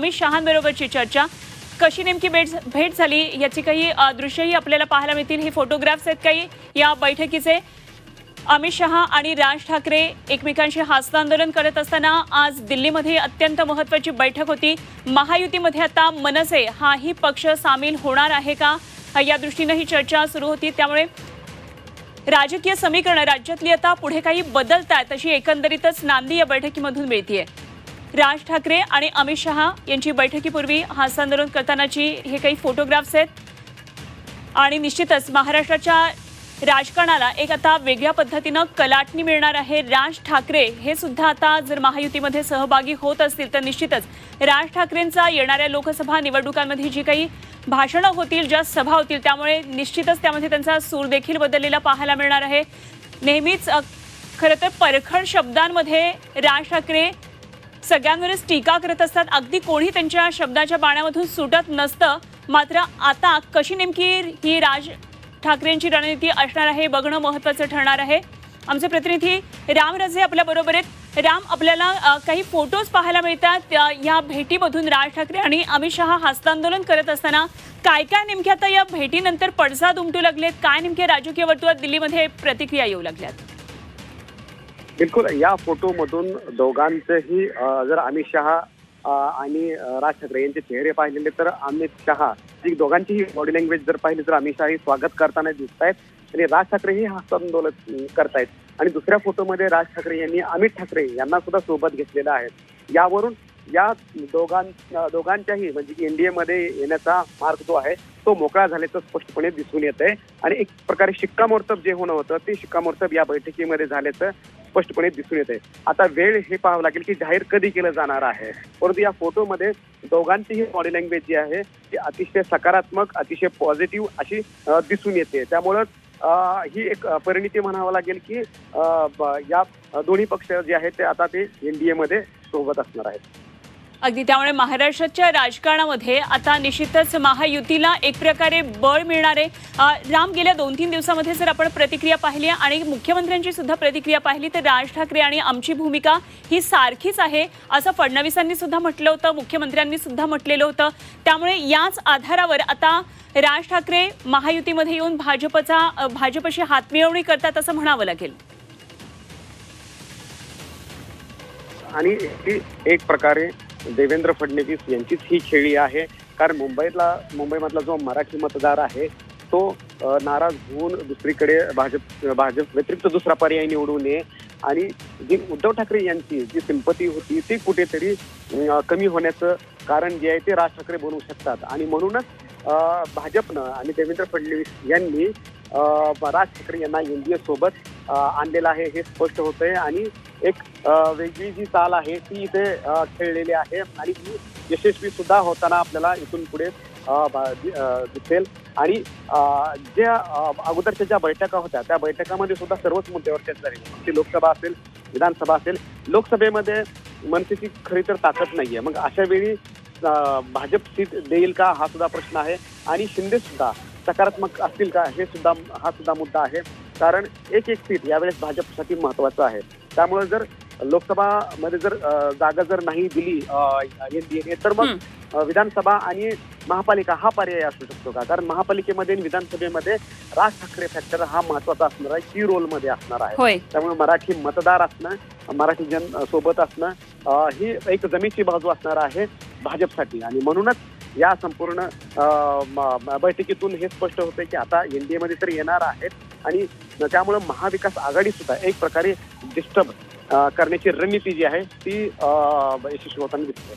अमित शहांबरोबरची चर्चा. कशी नेमकी भेट भेट झाली याची काही दृश्यही आपल्याला पाहायला मिळतील. हे फोटोग्राफ्स आहेत काही या बैठकीचे. अमित शहा आणि राज ठाकरे एकमेकांशी हस्तांदोलन करत असताना आज दिल्लीमध्ये अत्यंत महत्त्वाची बैठक होती. महायुतीमध्ये आता मनसे हाही पक्ष सामील होणार आहे का? या दृष्टीनं ही चर्चा सुरू होती. त्यामुळे राजकीय समीकरणं राज्यातली आता पुढे काही बदलत आहेत अशी एकंदरीतच नांदी या बैठकीमधून मिळतीये. राज ठाकरे आणि अमित शहा यांची बैठकीपूर्वी हस्तांदोलन करतानाची हे काही फोटोग्राफ्स आहेत. आणि निश्चितच महाराष्ट्राच्या राजकारणाला एक आता वेगळ्या पद्धतीनं कलाटणी मिळणार आहे. राज ठाकरे हे सुद्धा आता जर महायुतीमध्ये सहभागी होत असतील तर निश्चितच राज ठाकरेंचा येणाऱ्या लोकसभा निवडणुकांमध्ये जी काही भाषणं होतील ज्या सभा होतील त्यामुळे निश्चितच त्यामध्ये त्यांचा सूर देखील बदललेला पाहायला मिळणार आहे. नेहमीच खरं तर परखड शब्दांमध्ये राज ठाकरे सगळ्यांवरच टीका करत असतात. अगदी कोणी त्यांच्या शब्दाच्या बाण्यामधून सुटत नसतं. मात्र आता कशी नेमकी ही राज ठाकरेंची रणनीती असणार आहे बघणं महत्त्वाचं ठरणार आहे. आमचे प्रतिनिधी राम रजे आपल्या बरोबर आहेत. राम आपल्याला काही फोटोज पाहायला मिळतात. या भेटीमधून राज ठाकरे आणि अमित शहा हस्तांदोलन करत असताना काय काय नेमक्या आता या भेटीनंतर पडसाद उमटू लागलेत? काय नेमके राजकीय वर्तुळात दिल्लीमध्ये प्रतिक्रिया येऊ लागल्यात? बिलकुल या फोटोमधून दोघांचेही जर अमित शहा आणि राज ठाकरे यांचे चेहरे पाहिलेले तर अमित शहा जी दोघांचीही बॉडी लँग्वेज जर पाहिली तर अमित शहा ही स्वागत करताना दिसत आहेत आणि राज ठाकरेही हस्तांदोलन करतायत. आणि दुसऱ्या फोटोमध्ये राज ठाकरे यांनी अमित ठाकरे यांना सुद्धा सोबत घेतलेलं आहे. यावरून या दोघां दोघांच्याही म्हणजे एनडीए मध्ये येण्याचा मार्ग जो आहे तो मोकळा झाल्याचं स्पष्टपणे दिसून येत आहे आणि एक प्रकारे शिक्कामोर्तब जे होणं होतं ते शिक्कामोर्तब या बैठकीमध्ये झाल्याचं स्पष्टपणे दिसून येते. आता वेळ हे पाहावं लागेल की जाहीर कधी केलं जाणार आहे. परंतु या फोटोमध्ये दोघांचीही बॉडी लँग्वेज जी आहे ती अतिशय सकारात्मक अतिशय पॉझिटिव्ह अशी दिसून येते. त्यामुळं ही एक परिणिती म्हणावं लागेल की या दोन्ही पक्ष जे आहेत ते आता ते एनडीए मध्ये सोबत असणार आहेत. अगदी त्यामुळे महाराष्ट्राच्या राजकारणामध्ये आता निश्चितच महायुतीला एक प्रकारे बळ मिळणार आहे. राम गेल्या दोन तीन दिवसामध्ये जर आपण प्रतिक्रिया पाहिली आणि मुख्यमंत्र्यांची सुद्धा प्रतिक्रिया पाहिली तर राज ठाकरे आणि आमची भूमिका ही सारखीच आहे असं फडणवीसांनी सुद्धा म्हटलं होतं मुख्यमंत्र्यांनी सुद्धा म्हटलेलं होतं. त्यामुळे याच आधारावर आता राज ठाकरे महायुतीमध्ये येऊन भाजपचा भाजपशी हातमिळवणी करतात असं म्हणावं लागेल. आणि एक प्रकारे देवेंद्र फडणवीस यांचीच ही खेळी आहे. कारण मुंबईतला मुंबईमधला जो मराठी मतदार आहे तो नाराज होऊन दुसरीकडे भाजप भाजप व्यतिरिक्त दुसरा पर्याय निवडू नये. आणि जी उद्धव ठाकरे यांची जी सिंपती होती ती कुठेतरी कमी होण्याचं कारण जे आहे ते राज ठाकरे बनवू शकतात. आणि म्हणूनच भाजपनं आणि देवेंद्र फडणवीस यांनी राज ठाकरे यांना एन सोबत अ, आणलेलं आहे हे स्पष्ट होतंय. आणि एक वेगळी जी चाल आहे ती इथे खेळलेली आहे. आणि ती यशस्वी सुद्धा होताना आपल्याला इथून पुढे दिसेल. आणि ज्या अगोदरच्या ज्या बैठका होत्या त्या बैठकामध्ये सुद्धा सर्वच मुद्द्यावर चर्चा झाली. ती लोकसभा असेल विधानसभा असेल लोकसभेमध्ये मनसेची खरी तर ताकद नाहीये. मग अशा वेळी भाजप सीट देईल का हा सुद्धा प्रश्न आहे. आणि शिंदे सुद्धा सकारात्मक असतील का हे सुद्धा हा सुद्धा मुद्दा आहे. कारण एक एक सीट यावेळेस भाजपसाठी महत्वाचं आहे. त्यामुळे जर लोकसभामध्ये जर जागा जर नाही दिली एनडीएने तर मग विधानसभा आणि महापालिका हा पर्याय असू शकतो का? कारण महापालिकेमध्ये आणि विधानसभेमध्ये राज ठाकरे फॅक्टर हा महत्त्वाचा असणार आहे की रोलमध्ये असणार आहे. त्यामुळे मराठी मतदार असणं मराठी जन सोबत असणं ही एक जमीची बाजू असणार आहे भाजपसाठी. आणि म्हणूनच या संपूर्ण बैठकीतून हे स्पष्ट होते की आता एनडीए मध्ये तर येणार आहेत आणि त्यामुळे महाविकास आघाडी सुद्धा एक प्रकारे डिस्टर्ब करण्याची रणनीती जी आहे ती यशस्वी होताना दिसते.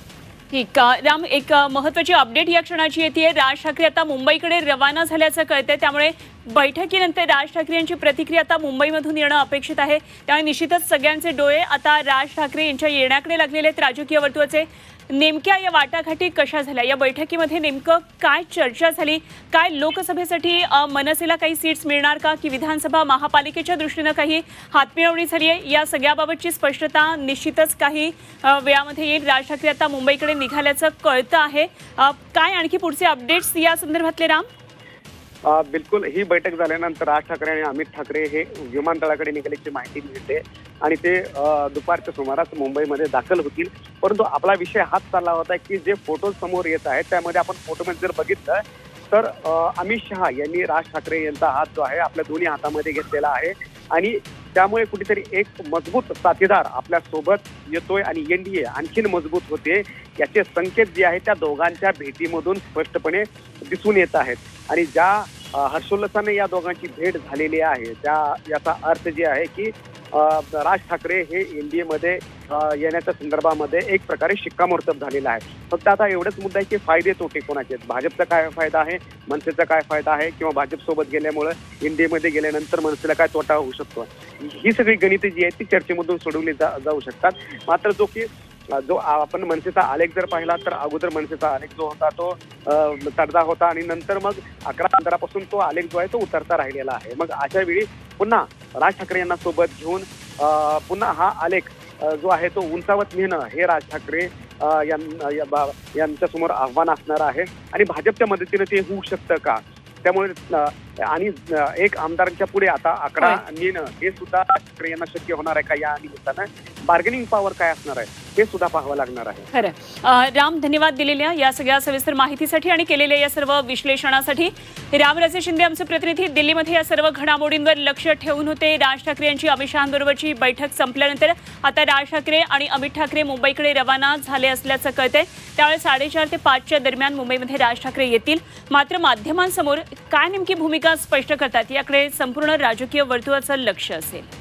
ठीक राम एक महत्वाची अपडेट या क्षणाची येते राज ठाकरे आता मुंबईकडे रवाना झाल्याचं कळतंय. त्यामुळे बैठकीनंतर राज ठाकरे यांची प्रतिक्रिया आता मुंबईमधून येणं अपेक्षित आहे. त्यामुळे निश्चितच सगळ्यांचे डोळे आता राज ठाकरे यांच्या येण्याकडे लागलेले आहेत. राजकीय वर्तुळाचे नेमक्या या वाटाघाटी कशा झाल्या? या बैठकीमध्ये नेमकं काय चर्चा झाली? काय लोकसभेसाठी मनसेला काही सीट्स मिळणार का? की विधानसभा महापालिकेच्या दृष्टीनं काही हातमिळवणी झाली आहे? या सगळ्याबाबतची स्पष्टता निश्चितच काही वेळामध्ये येईल. राज ठाकरे आता मुंबईकडे निघाल्याचं कळतं आहे. काय आणखी पुढचे अपडेट्स या संदर्भातले राम? बिलकुल ही बैठक झाल्यानंतर राज ठाकरे आणि अमित ठाकरे हे विमानतळाकडे निघाल्याची माहिती मिळते आणि ते दुपारच्या सुमारास मुंबईमध्ये दाखल होतील. परंतु आपला विषय हाच चालला होता की जे फोटो समोर येत आहेत त्यामध्ये आपण फोटोमध्ये जर बघितलं तर अमित शहा यांनी राज ठाकरे यांचा हात जो आहे आपल्या दोन्ही हातामध्ये घेतलेला आहे. आणि त्यामुळे कुठेतरी एक मजबूत साथीदार आपल्यासोबत येतोय आणि एनडीए आणखीन मजबूत होते याचे संकेत जे आहेत त्या दोघांच्या भेटीमधून स्पष्टपणे दिसून येत आहेत. आणि ज्या हर्षोल्लासाने या दोघांची भेट झालेली आहे त्या याचा अर्थ जे आहे की राज ठाकरे हे एनडीए मध्ये येण्याच्या संदर्भामध्ये एक प्रकारे शिक्कामोर्तब झालेला आहे. फक्त आता एवढंच मुद्दा आहे की फायदे तोटे कोणाचे आहेत? भाजपचा काय फायदा आहे? मनसेचा काय फायदा आहे? किंवा भाजप सोबत गेल्यामुळं एनडीएमध्ये गेल्यानंतर मनसेला काय तोटा होऊ शकतो? ही सगळी गणितं जी आहेत ती चर्चेमधून सोडवली जा जाऊ शकतात. मात्र जो की जो आपण मनसेचा आलेख जर पाहिला तर अगोदर मनसेचा आलेख जो होता तो अ, चढता होता आणि नंतर मग अकरा अंतरापासून तो आलेख जो आहे तो उतरता राहिलेला आहे. मग अशा वेळी पुन्हा राज ठाकरे यांना सोबत घेऊन पुन्हा हा आलेख जो आहे तो उंचावत नेणं हे राज ठाकरे अ, यां- या- बा- यांच्यासमोर आव्हान असणार आहे. आणि भाजपच्या मदतीने ते होऊ शकतं का? त्यामुळे आणि एक आमदारांच्या पुढे आता आकडा नेणं हे सुद्धा ठाकरे यांना शक्य होणार आहे का? या निमित्तानं बार्गेनिंग पॉवर काय असणार आहे? ते सुद्धा पाहावं लागणार आहे. खरं. राम धन्यवाद दिलेल्या या सगळ्या सविस्तर माहितीसाठी आणि केलेल्या या सर्व विश्लेषणासाठी. रामराजे शिंदे आमचे प्रतिनिधी. दिल्लीमध्ये या सर्व घडामोडींवर लक्ष ठेवून होते राज ठाकरे यांची अमित शहांबरोबरची बैठक संपल्यानंतर. आता राज ठाकरे आणि अमित ठाकरे मुंबईकडे रवाना झाले असल्याचं कळतंय. त्यावेळी साडेचार ते पाचच्या दरम्यान मुंबईमध्ये राज ठाकरे येतील. मात्र माध्यमांसमोर काय नेमकी भूमिका स्पष्ट करतात याकडे संपूर्ण राजकीय वर्तुळाचं लक्ष असेल.